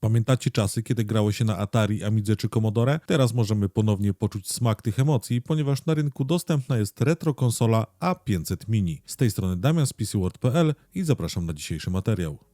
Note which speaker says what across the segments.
Speaker 1: Pamiętacie czasy, kiedy grało się na Atari, Amidze czy Commodore? Teraz możemy ponownie poczuć smak tych emocji, ponieważ na rynku dostępna jest retro konsola A500 Mini. Z tej strony Damian z PCWord.pl i zapraszam na dzisiejszy materiał.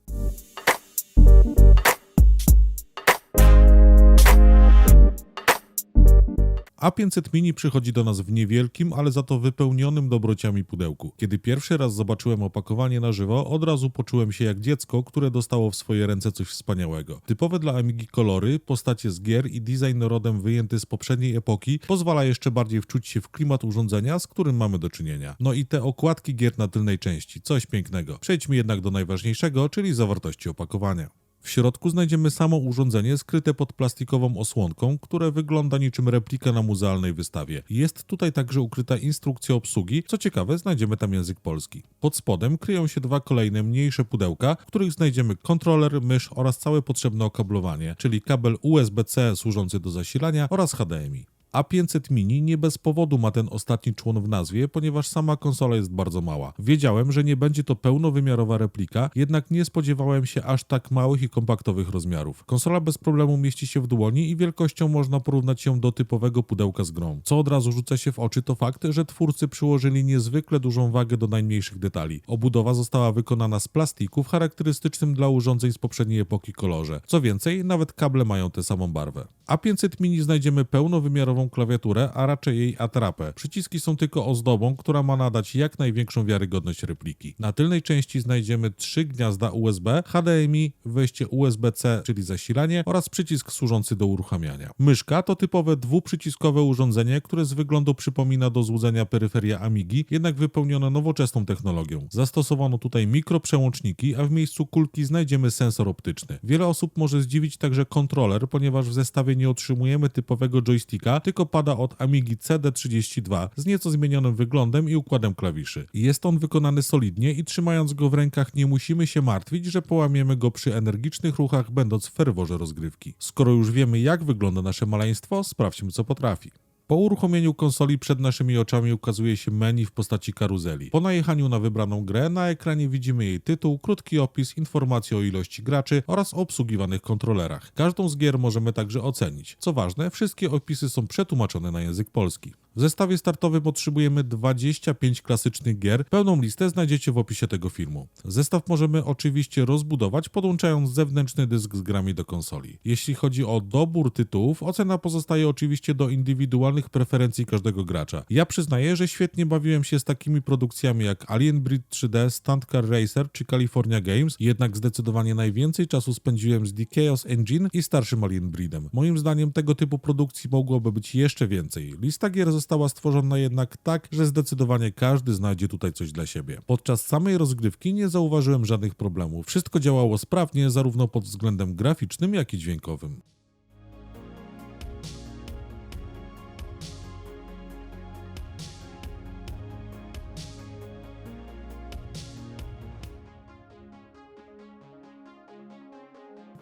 Speaker 1: A500 Mini przychodzi do nas w niewielkim, ale za to wypełnionym dobrociami pudełku. Kiedy pierwszy raz zobaczyłem opakowanie na żywo, od razu poczułem się jak dziecko, które dostało w swoje ręce coś wspaniałego. Typowe dla Amigi kolory, postacie z gier i design rodem wyjęty z poprzedniej epoki pozwala jeszcze bardziej wczuć się w klimat urządzenia, z którym mamy do czynienia. No i te okładki gier na tylnej części, coś pięknego. Przejdźmy jednak do najważniejszego, czyli zawartości opakowania. W środku znajdziemy samo urządzenie skryte pod plastikową osłonką, które wygląda niczym replika na muzealnej wystawie. Jest tutaj także ukryta instrukcja obsługi, co ciekawe znajdziemy tam język polski. Pod spodem kryją się dwa kolejne mniejsze pudełka, w których znajdziemy kontroler, mysz oraz całe potrzebne okablowanie, czyli kabel USB-C służący do zasilania oraz HDMI. A500 Mini nie bez powodu ma ten ostatni człon w nazwie, ponieważ sama konsola jest bardzo mała. Wiedziałem, że nie będzie to pełnowymiarowa replika, jednak nie spodziewałem się aż tak małych i kompaktowych rozmiarów. Konsola bez problemu mieści się w dłoni i wielkością można porównać ją do typowego pudełka z grą. Co od razu rzuca się w oczy to fakt, że twórcy przyłożyli niezwykle dużą wagę do najmniejszych detali. Obudowa została wykonana z plastiku w charakterystycznym dla urządzeń z poprzedniej epoki kolorze. Co więcej, nawet kable mają tę samą barwę. A500 Mini znajdziemy pełnowymiarową klawiaturę, a raczej jej atrapę. Przyciski są tylko ozdobą, która ma nadać jak największą wiarygodność repliki. Na tylnej części znajdziemy trzy gniazda USB, HDMI, wejście USB-C, czyli zasilanie oraz przycisk służący do uruchamiania. Myszka to typowe dwuprzyciskowe urządzenie, które z wyglądu przypomina do złudzenia peryferia Amigi, jednak wypełnione nowoczesną technologią. Zastosowano tutaj mikroprzełączniki, a w miejscu kulki znajdziemy sensor optyczny. Wiele osób może zdziwić także kontroler, ponieważ w zestawie nie otrzymujemy typowego joysticka, tylko pada od Amigi CD32 z nieco zmienionym wyglądem i układem klawiszy. Jest on wykonany solidnie i trzymając go w rękach nie musimy się martwić, że połamiemy go przy energicznych ruchach, będąc w ferworze rozgrywki. Skoro już wiemy jak wygląda nasze maleństwo, sprawdźmy co potrafi. Po uruchomieniu konsoli przed naszymi oczami ukazuje się menu w postaci karuzeli. Po najechaniu na wybraną grę na ekranie widzimy jej tytuł, krótki opis, informacje o ilości graczy oraz obsługiwanych kontrolerach. Każdą z gier możemy także ocenić. Co ważne, wszystkie opisy są przetłumaczone na język polski. W zestawie startowym potrzebujemy 25 klasycznych gier. Pełną listę znajdziecie w opisie tego filmu. Zestaw możemy oczywiście rozbudować, podłączając zewnętrzny dysk z grami do konsoli. Jeśli chodzi o dobór tytułów, ocena pozostaje oczywiście do indywidualnych preferencji każdego gracza. Ja przyznaję, że świetnie bawiłem się z takimi produkcjami jak Alien Breed 3D, Stunt Car Racer czy California Games, jednak zdecydowanie najwięcej czasu spędziłem z The Chaos Engine i starszym Alien Breedem. Moim zdaniem tego typu produkcji mogłoby być jeszcze więcej. Lista gier została stworzona jednak tak, że zdecydowanie każdy znajdzie tutaj coś dla siebie. Podczas samej rozgrywki nie zauważyłem żadnych problemów. Wszystko działało sprawnie, zarówno pod względem graficznym, jak i dźwiękowym.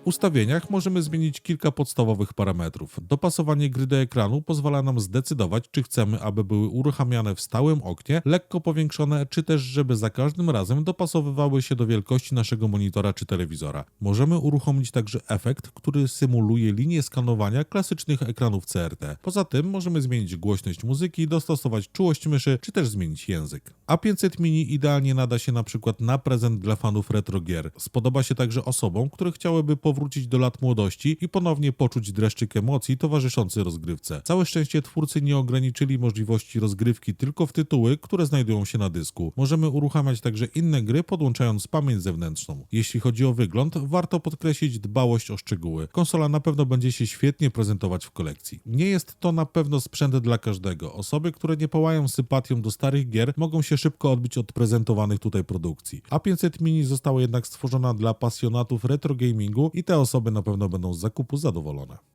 Speaker 1: Ustawieniach możemy zmienić kilka podstawowych parametrów. Dopasowanie gry do ekranu pozwala nam zdecydować, czy chcemy, aby były uruchamiane w stałym oknie, lekko powiększone, czy też, żeby za każdym razem dopasowywały się do wielkości naszego monitora czy telewizora. Możemy uruchomić także efekt, który symuluje linię skanowania klasycznych ekranów CRT. Poza tym możemy zmienić głośność muzyki, dostosować czułość myszy, czy też zmienić język. A500 Mini idealnie nada się na przykład na prezent dla fanów retro gier. Spodoba się także osobom, które chciałyby powrócić do lat młodości i ponownie poczuć dreszczyk emocji towarzyszący rozgrywce. Całe szczęście twórcy nie ograniczyli możliwości rozgrywki tylko w tytuły, które znajdują się na dysku. Możemy uruchamiać także inne gry podłączając pamięć zewnętrzną. Jeśli chodzi o wygląd, warto podkreślić dbałość o szczegóły. Konsola na pewno będzie się świetnie prezentować w kolekcji. Nie jest to na pewno sprzęt dla każdego. Osoby, które nie pałają sympatią do starych gier, mogą się szybko odbić od prezentowanych tutaj produkcji. A500 Mini została jednak stworzona dla pasjonatów retro gamingu i te osoby na pewno będą z zakupu zadowolone.